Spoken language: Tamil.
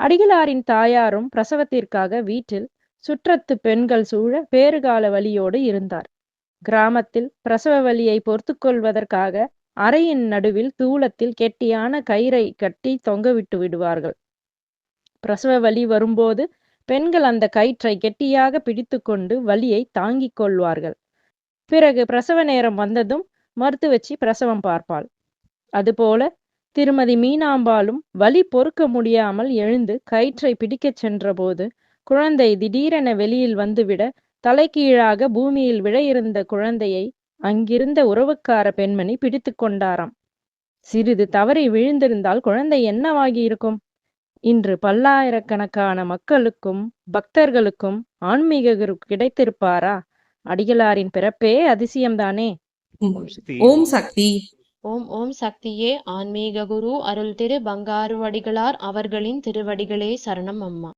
அடிகளாரின் தாயாரும் பிரசவத்திற்காக வீட்டில் சுற்றத்து பெண்கள் சூழ பேறுகால வலியோடு இருந்தார். கிராமத்தில் பிரசவ வலியை பொறுத்து கொள்வதற்காக அறையின் நடுவில் தூளத்தில் கெட்டியான கயிறை கட்டி தொங்கவிட்டு விடுவார்கள். பிரசவ வலி வரும்போது பெண்கள் அந்த கயிற்றை கெட்டியாக பிடித்துக்கொண்டு வலியை தாங்கிக் கொள்வார்கள். பிறகு பிரசவ நேரம் வந்ததும் மருத்துவச்சி பிரசவம் பார்ப்பாள். அதுபோல திருமதி மீனாம்பாளும் வலி பொறுக்க முடியாமல் எழுந்து கயிற்றை பிடிக்கச் சென்றபோது குழந்தை திடீரென வெளியில் வந்துவிட தலைகீழாக பூமியில் விழ இருந்த குழந்தையை அங்கிருந்த உறவுக்கார பெண்மணி பிடித்து கொண்டாராம். சிறிது தவறி விழுந்திருந்தால் குழந்தை என்னவாகி இருக்கும் இன்று பல்லாயிரக்கணக்கான மக்களுக்கும் பக்தர்களுக்கும் ஆன்மீக குரு கிடைத்திருப்பாரா? அடிகளாரின் பிறப்பே அதிசயம்தானே? ஓம் சக்தி. ஓம் ஓம் சக்தியே. ஆன்மீக குரு அருள் திரு பங்காருவடிகளார் அவர்களின் திருவடிகளே சரணம் அம்மா.